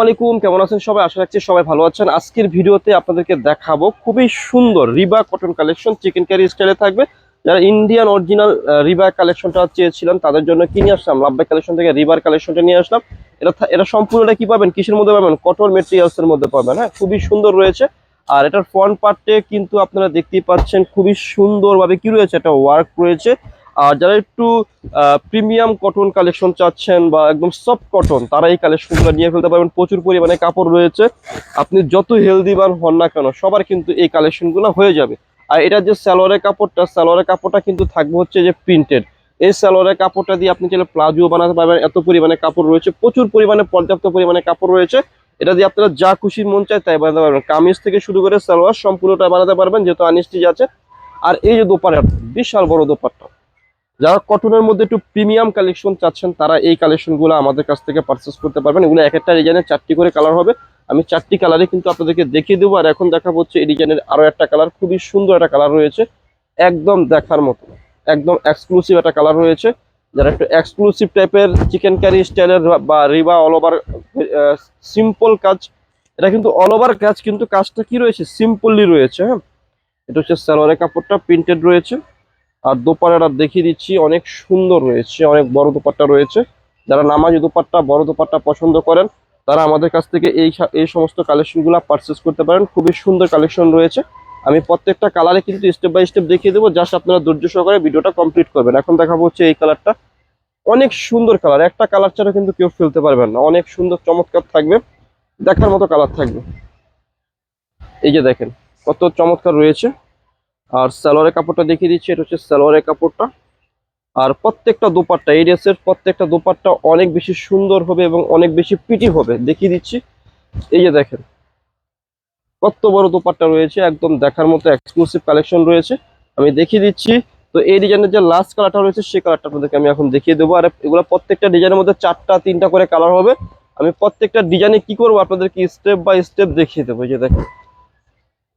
আলাইকুম, কেমন আছেন সবাই? আশা রাখছি সবাই ভালো আছেন। আজকের ভিডিওতে আপনাদেরকে দেখাবো খুবই সুন্দর রিবা কটন কালেকশন চিকেন কারি স্টাইলে থাকবে। যারা ইন্ডিয়ান অরিজিনাল রিবা কালেকশনটা চেয়েছিলেন, তাদের জন্য কি নিয়ে আসলাম। লাভবাই কালেকশন থেকে রিবার কালেকশনটা নিয়ে আসলাম। এটা এটা সম্পূর্ণটা কি পাবেন? কিসের মধ্যে পাবেন? কটন মেটেরিয়ালস এর মধ্যে পাবেন। হ্যাঁ খুবই সুন্দর রয়েছে। আর এটার ফ্রন্ট পার্টে কিন্তু আপনারা দেখতেই পাচ্ছেন, খুবই সুন্দরভাবে কি রয়েছে? একটা ওয়ার্ক রয়েছে। আর যারা একটু প্রিমিয়াম কটন কালেকশন চাচ্ছেন বা একদম সফট কটন তারা এই কালেকশনগুলো নিয়ে ফেলতে পারবেন। প্রচুর পরিমাণে কাপড় রয়েছে। আপনি যত হেলদি মান হন না কেন, সবার কিন্তু এই কালেকশনগুলো হয়ে যাবে। আর এটা যে স্যালোয়ারের কাপড়টা স্যালোয়ারের কাপড়টা কিন্তু থাকবে হচ্ছে যে প্রিন্টেড এই স্যালোয়ারের কাপড়টা দিয়ে আপনি চাইলে প্লাজো বানাতে পারবেন, এত পরিমাণে কাপড় রয়েছে। প্রচুর পরিমাণে, পর্যাপ্ত পরিমাণে কাপড় রয়েছে। এটা দিয়ে আপনারা যা খুশির মন চায় তাই বানাতে পারবেন। কামিজ থেকে শুরু করে সালোয়ার সম্পূর্ণটা বানাতে পারবেন, যেহেতু আনিস্টিজ আছে। আর এই যে দোপাটা বিশাল বড় দোপাট্টা। যারা কটনের মধ্যে একটু প্রিমিয়াম কালেকশন চাচ্ছেন, তারা এই কালেকশনগুলো আমাদের কাছ থেকে পারচেস করতে পারবেন। এগুলো এক একটা ডিজাইনের চারটি করে কালার হবে। আমি চারটি কালারে কিন্তু আপনাদেরকে দেখিয়ে দেবো। আর এখন দেখা হচ্ছে এই ডিজাইনের আরও একটা কালার খুবই সুন্দর একটা কালার রয়েছে। একদম দেখার মতো। একদম এক্সক্লুসিভ একটা কালার রয়েছে। যারা একটু এক্সক্লুসিভ টাইপের চিকেন কারি স্টাইলের বা রিবা অল ওভার সিম্পল কাজ। এটা কিন্তু অল ওভার কাজ, কিন্তু কাজটা কি রয়েছে? সিম্পলি রয়েছে হ্যাঁ? এটা হচ্ছে সালোয়ারের কাপড়টা প্রিন্টেড রয়েছে। আর দোপাট্টাটা দেখিয়ে দিচ্ছি, অনেক সুন্দর রয়েছে, অনেক বড় দোপাট্টা রয়েছে। যারা নামাজি দোপাট্টা বড় দোপাট্টা পছন্দ করেন, তারা আমাদের কাছ থেকে এই এই সমস্ত কালেকশনগুলো পারচেস করতে পারেন। খুবই সুন্দর কালেকশন রয়েছে। আমি প্রত্যেকটা কালারে কিন্তু স্টেপ বাই স্টেপ দেখিয়ে দেবো জাস্ট আপনারা ধৈর্য সহকারে ভিডিওটা কমপ্লিট করবেন। এখন দেখাবো হচ্ছে এই কালারটা অনেক সুন্দর কালার একটা কালার ছাড়া কিন্তু কেউ ফেলতে পারবেন না। অনেক সুন্দর, চমৎকার থাকবে, দেখার মতো কালার থাকবে। এই যে দেখেন, কত চমৎকার রয়েছে। আর সালোয়ারের কাপড়টা দেখিয়ে দিচ্ছি, এটা হচ্ছে সালোয়ারের কাপড়টা। আর প্রত্যেকটা দোপাট্টা, এই ড্রেসের প্রত্যেকটা দোপাট্টা অনেক বেশি সুন্দর হবে এবং অনেক বেশি পিটি হবে। দেখিয়ে দিচ্ছি, এই যে দেখেন, কত বড় দোপাট্টা রয়েছে, একদম দেখার মতো এক্সক্লুসিভ কালেকশন রয়েছে। আমি দেখিয়ে দিচ্ছি, তো এই ডিজাইনের যে লাস্ট কালারটা রয়েছে সেই কালারটা আপনাদেরকে আমি এখন দেখিয়ে দেবো। আর এগুলো প্রত্যেকটা ডিজাইনের মধ্যে চারটা, তিনটা করে কালার হবে। আমি প্রত্যেকটা ডিজাইনে কি করব আপনাদেরকে স্টেপ বাই স্টেপ দেখিয়ে দেবো, এই যে দেখেন।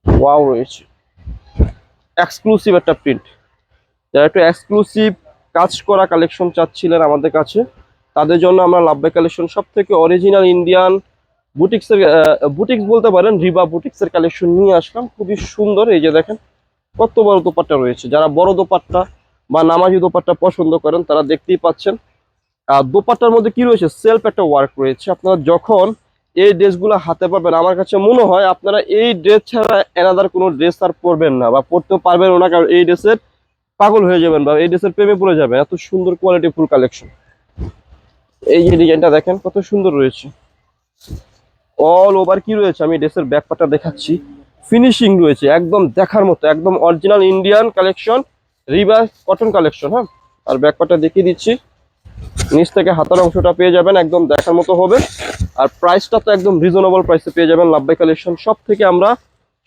ওয়াও রয়েছে। এক্সক্লুসিভ একটা প্রিন্ট যারা একটু এক্সক্লুসিভ কাজ করা কালেকশন চাচ্ছিলেন আমাদের কাছে, তাদের জন্য আমরা লাভবাই কালেকশন সব থেকে অরিজিনাল ইন্ডিয়ান বুটিক্সের বুটিক্স বলতে পারেন রিবা বুটিক্সের কালেকশন নিয়ে আসলাম। খুবই সুন্দর, এই যে দেখেন, কত বড় দোপাট্টা রয়েছে। যারা বড় দোপাট্টা বা নামাজি দোপাট্টা পছন্দ করেন, তারা দেখতেই পাচ্ছেন। আর দোপাট্টার মধ্যে কি রয়েছে? সেলফ একটা ওয়ার্ক রয়েছে। আপনারা যখন এই ড্রেসগুলো হাতে পাবেন। আমার কাছে মনে হয় আপনারা এই ড্রেস ছাড়া এনাদার কোনো ড্রেস আর পরবেন না বা পরতেও পারবেন না, কারণ এই ড্রেসের পাগল হয়ে যাবেন বা এই ড্রেসের প্রেমে পড়ে যাবেন। এত সুন্দর কোয়ালিটি ফুল কালেকশন এই যে ডিজাইনটা দেখেন, কত সুন্দর রয়েছে। অল ওভার কি রয়েছে? আমি ড্রেসের ব্যাকপাটা দেখাচ্ছি। ফিনিশিং রয়েছে, একদম দেখার মতো, একদম original Indian collection river cotton collection হ্যাঁ? আর ব্যাকপাটা দেখিয়ে দিচ্ছি। নিচ থেকে হাতার অংশটা পেয়ে যাবেন, একদম দেখার মতো হবে। আর প্রাইসটা তো একদম রিজনেবল প্রাইসে পেয়ে যাবেন লাভবাই কালেকশন সব থেকে আমরা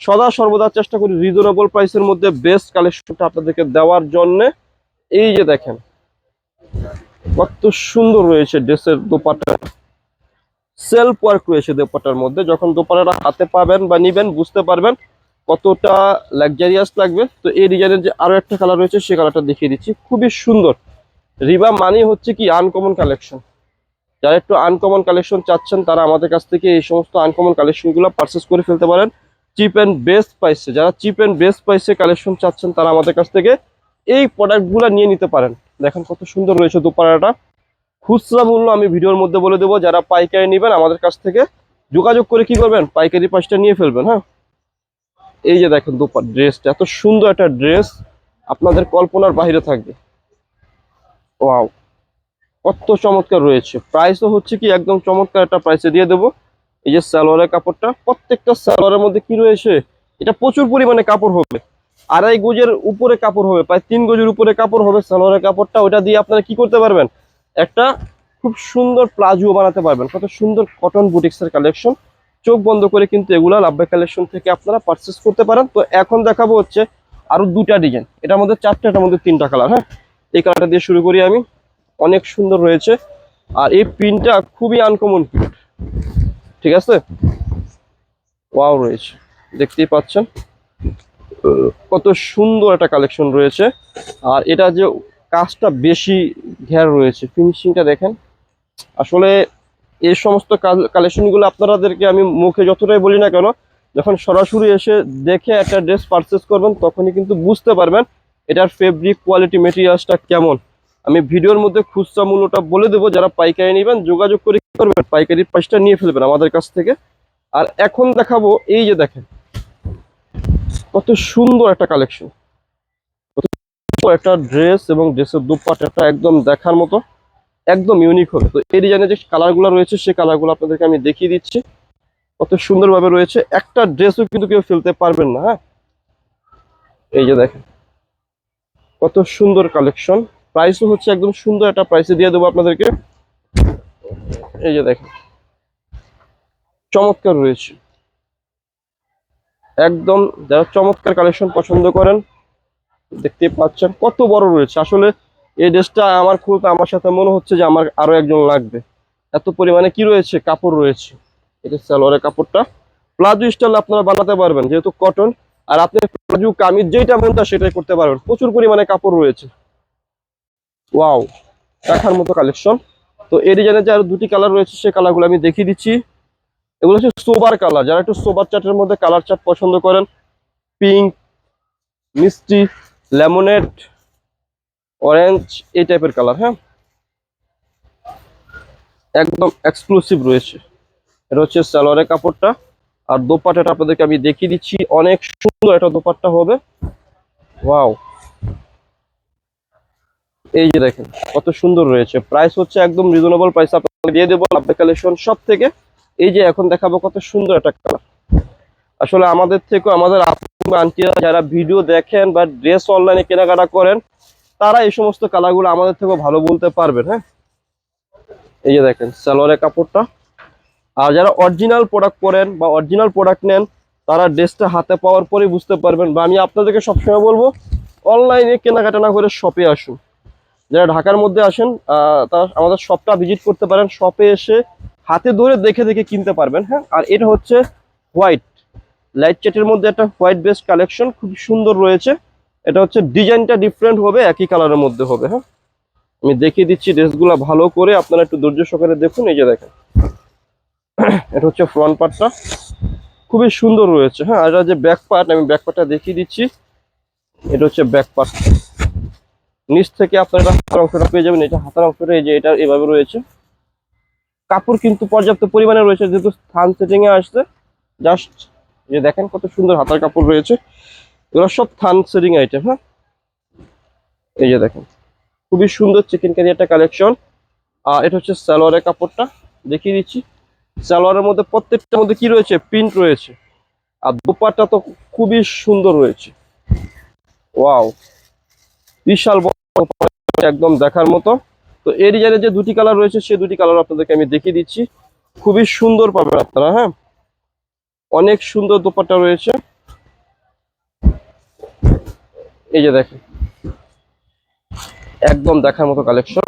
সদা সর্বদা চেষ্টা করি রিজনেবল প্রাইসের মধ্যে বেস্ট কালেকশনটা আপনাদেরকে দেওয়ার জন্য। এই যে দেখেন, কত সুন্দর রয়েছে ড্রেসের দোপাটা সেলফ ওয়ার্ক রয়েছে দোপাটার মধ্যে। যখন দোপাটাটা হাতে পাবেন বা নিবেন, বুঝতে পারবেন কতটা লাক্সারিয়াস লাগবে। তো এই ডিজাইনের যে আরও একটা কালার রয়েছে সেই কালারটা দেখিয়ে দিচ্ছি। খুবই সুন্দর। রিবা মানি হচ্ছে কি আনকমন কালেকশন যারা একটু আনকমন কালেকশন চাচ্ছেন, তারা আমাদের কাছ থেকে এই সমস্ত আনকমন কালেকশনগুলো পারচেস করে ফেলতে পারেন। চিপ অ্যান্ড বেস্ট প্রাইসে যারা চিপ অ্যান্ড বেস্ট প্রাইসে কালেকশন চাচ্ছেন, তারা আমাদের কাছ থেকে এই প্রোডাক্টগুলো নিয়ে নিতে পারেন। দেখেন কত সুন্দর রয়েছে দুপাড়াটা। খুচরা মূল্য আমি ভিডিওর মধ্যে বলে দেবো, যারা পাইকারি নেবেন, আমাদের কাছ থেকে যোগাযোগ করে কি করবেন? পাইকারি পাঁচটা নিয়ে ফেলবেন হ্যাঁ? এই যে দেখেন দুপার ড্রেসটা এত সুন্দর একটা ড্রেস আপনাদের কল্পনার বাইরে থাকবে। ওয়াও, কত চমৎকার রয়েছে। প্রাইসও হচ্ছে কি একদম চমৎকার একটা প্রাইসে দিয়ে দেবো। এই যে সালোয়ারের কাপড়টা, প্রত্যেকটা সালোয়ারের মধ্যে কি রয়েছে? এটা প্রচুর পরিমাণে কাপড় হবে। আড়াই গজের উপরে কাপড় হবে, প্রায় তিন গজের উপরে কাপড় হবে সালোয়ারের কাপড়টা। ওটা দিয়ে আপনারা কি করতে পারবেন? একটা খুব সুন্দর প্লাজো বানাতে পারবেন। কত সুন্দর কটন বুটিক্সের কালেকশন চোখ বন্ধ করে কিন্তু এগুলা লাভবাই কালেকশন থেকে আপনারা পারচেস করতে পারেন। তো এখন দেখাবো হচ্ছে আরও দুটা ডিজাইন এটার মধ্যে চারটা, এটার মধ্যে তিনটা কালার হ্যাঁ? এই কালারটা দিয়ে শুরু করি আমি। অনেক সুন্দর রয়েছে। আর এই প্রিন্টটা খুবই আনকমন প্রিন্ট ঠিক আছে? ওয়াও রয়েছে। দেখতেই পাচ্ছেন? কত সুন্দর একটা কালেকশন রয়েছে। আর এটা যে কাজটা বেশি ঘের রয়েছে ফিনিশিংটা দেখেন। আসলে এই সমস্ত কালেকশনগুলো আপনাদেরকে আমি মুখে যতটাই বলি না কেন, যখন সরাসরি এসে দেখে একটা ড্রেস পারচেস করবেন, তখনই কিন্তু বুঝতে পারবেন এটার ফেব্রিক কোয়ালিটি মেটেরিয়ালসটা কেমন? আমি ভিডিওর মধ্যে খুচরা মূল্যটা বলে দেবো, যারা পাইকারি নেবেন, যোগাযোগ করে কি করবেন পাইকারি প্রাইসটা নিয়ে ফেলবেন আমাদের কাছ থেকে। আর এখন দেখাবো, এই যে দেখেন, কত সুন্দর একটা কালেকশন একটা ড্রেস এবং ড্রেসের দুপাট্টাটা একদম দেখার মতো, একদম ইউনিক হবে। তো এই ডিজাইনের যে কালারগুলো রয়েছে সেই কালারগুলো আপনাদেরকে আমি দেখিয়ে দিচ্ছি। কত সুন্দরভাবে রয়েছে। একটা ড্রেসও কিন্তু কেউ ফেলতে পারবেন না হ্যাঁ? এই যে দেখেন কত সুন্দর কালেকশন। প্রাইসও হচ্ছে একদম সুন্দর একটা প্রাইসে দিয়ে দেবো আপনাদেরকে। এই যে দেখেন, চমৎকার রয়েছে। একদম যারা চমৎকার কালেকশন পছন্দ করেন, দেখতে পাচ্ছেন কত বড় রয়েছে। আসলে এই ড্রেসটা আমার খুলতে আমার সাথে মনে হচ্ছে যে আমার আরও একজন লাগবে। এত পরিমাণে কি রয়েছে? কাপড় রয়েছে। এটা সালোয়ারের কাপড়টা। প্লাজো স্টাইল আপনারা বানাতে পারবেন, যেহেতু কটন আর আপনি প্লাজো কামিজ যেটা মন চায় সেটাই করতে পারবেন। প্রচুর পরিমাণে কাপড় রয়েছে। ওয়াও দেখার মতো কালেকশন তো এই ডিজাইনের যে আরও দুটি কালার রয়েছে সেই কালারগুলো আমি দেখিয়ে দিচ্ছি। এগুলো হচ্ছে সোবার কালার যারা একটু সোবার চাটের মধ্যে কালার চাট পছন্দ করেন পিঙ্ক মিষ্টি লেমনেড অরেঞ্জ এই টাইপের কালার হ্যাঁ? একদম এক্সক্লুসিভ রয়েছে। এটা হচ্ছে সালোয়ারের কাপড়টা। আর দোপাট্টাটা আপনাদেরকে আমি দেখিয়ে দিচ্ছি। অনেক সুন্দর একটা দোপাট্টা হবে। ওয়াও। এই যে দেখেন, কত সুন্দর রয়েছে। প্রাইস হচ্ছে একদম রিজনেবল প্রাইস আপনাকে দিয়ে দেবো আপনার কালেকশন সব থেকে। এই যে এখন দেখাবো কত সুন্দর একটা কালার আসলে আমাদের থেকেও আমাদের আন্টিরা যারা ভিডিও দেখেন বা ড্রেস অনলাইনে কেনাকাটা করেন, তারা এই সমস্ত কালারগুলো আমাদের থেকেও ভালো বলতে পারবেন হ্যাঁ? এই যে দেখেন, সালোয়ারের কাপড়টা। আর যারা অরিজিনাল প্রোডাক্ট করেন বা অরিজিনাল প্রোডাক্ট নেন, তারা ড্রেসটা হাতে পাওয়ার পরেই বুঝতে পারবেন। বা আমি আপনাদেরকে সবসময় বলব অনলাইনে কেনাকাটা না করে শপে আসুন। যারা ঢাকার মধ্যে আসেন তারা আমাদের শপটা ভিজিট করতে পারেন। শপে এসে হাতে ধরে দেখে দেখে কিনতে পারবেন হ্যাঁ? আর এটা হচ্ছে হোয়াইট লাইট চেটের মধ্যে একটা হোয়াইট বেস্ট কালেকশন খুব সুন্দর রয়েছে। এটা হচ্ছে ডিজাইনটা ডিফারেন্ট হবে, একই কালারের মধ্যে হবে হ্যাঁ? আমি দেখিয়ে দিচ্ছি ড্রেসগুলো ভালো করে। আপনারা একটু ধৈর্য সহকারে দেখুন, এই যে দেখেন। এটা হচ্ছে ফ্রন্ট পার্টটা খুবই সুন্দর রয়েছে হ্যাঁ? এটা যে ব্যাক পার্ট আমি ব্যাক পার্টটা দেখিয়ে দিচ্ছি। এটা হচ্ছে ব্যাক পার্ট নিচ থেকে আপনারা হাতার অংশটা পেয়ে যাবেন। এটা হাতার অংশটা এই যে এটা এভাবে রয়েছে। কাপড় কিন্তু পর্যাপ্ত পরিমাণে রয়েছে, যেহেতু থান সেটিং এ আসছে জাস্ট যে দেখেন কত সুন্দর হাতার কাপড় রয়েছে। এগুলো সব থান সেটিং আইটেম হ্যাঁ? এই যে দেখেন, খুবই সুন্দর চিকেন কারি একটা কালেকশন আর এটা হচ্ছে সালোয়ারের কাপড়টা। দেখিয়ে দিচ্ছি। সালোয়ারের মধ্যে প্রত্যেকটার মধ্যে কি রয়েছে? প্রিন্ট রয়েছে। আর দোপাট্টা তো খুবই সুন্দর রয়েছে। ওয়াও। বিশাল একদম দেখার মতো। তো এই ডিজাইনের যে দুটি কালার রয়েছে সেই দুটি কালার আপনাদেরকে আমি দেখিয়ে দিচ্ছি। খুবই সুন্দর পাবেন আপনারা হ্যাঁ? অনেক সুন্দর দোপাট্টা রয়েছে। এই যে দেখেন। একদম দেখার মতো কালেকশন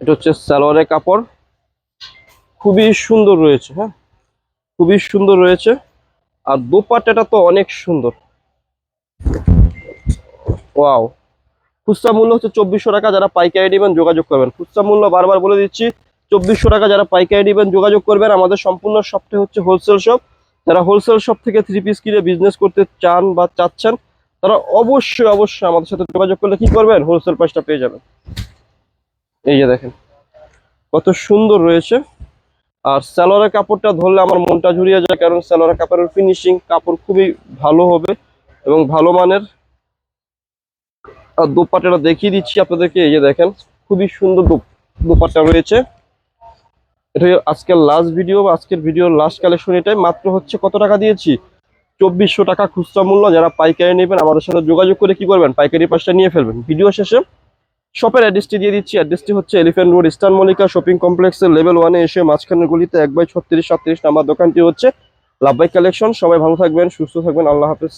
এটা হচ্ছে সালোয়ারের কাপড়। খুবই সুন্দর রয়েছে হ্যাঁ? খুবই সুন্দর রয়েছে। আর দোপাট্টাটা তো অনেক সুন্দর। ওয়াও। খুচরা মূল্য হচ্ছে চব্বিশশো টাকা, যারা পাইকারি নেবেন যোগাযোগ করবেন। খুচরা মূল্য বারবার বলে দিচ্ছি, চব্বিশশো টাকা যারা পাইকারি নেবেন যোগাযোগ করবেন। আমাদের সম্পূর্ণ শপটা হচ্ছে হোলসেল শপ। যারা হোলসেল শপ থেকে থ্রি পিস কিনে বিজনেস করতে চান বা চাচ্ছেন, তারা অবশ্যই অবশ্যই আমাদের সাথে যোগাযোগ করলে কি করবেন? হোলসেল প্রাইসটা পেয়ে যাবেন। এই যে দেখেন, কত সুন্দর রয়েছে। আর সালোয়ারের কাপড়টা ধরলে আমার মনটা জুড়িয়ে যায়, কারণ সালোয়ারের কাপড়ের ফিনিশিং কাপড় খুবই ভালো হবে এবং ভালো মানের। আর দোপাট্টাটা দেখিয়ে দিচ্ছি আপনাদেরকে, এই যে দেখেন, খুবই সুন্দর দোপ- দোপাট্টা রয়েছে। এটা আজকের লাস্ট ভিডিও বা আজকের ভিডিওর লাস্ট কালেকশন এটাই। মাত্র হচ্ছে কত টাকা দিয়েছি? চব্বিশশো টাকা খুচরা মূল্য। যারা পাইকারি নেবেন, আমাদের সাথে যোগাযোগ করে কি করবেন? পাইকারি পাশটা নিয়ে ফেলবেন। ভিডিও শেষে শপের অ্যাড্রেসটি দিয়ে দিচ্ছি। অ্যাড্রেসটি হচ্ছে elephant road eastern Mallika shopping কমপ্লেক্সের লেভেল ওয়ানে এসে মাঝখানের গলিতে এক বাই ছত্রিশ সাতত্রিশ নাম্বার দোকানটি হচ্ছে। লাভবাই কালেকশন সবাই ভালো থাকবেন, সুস্থ থাকবেন, আল্লাহ হাফেজ।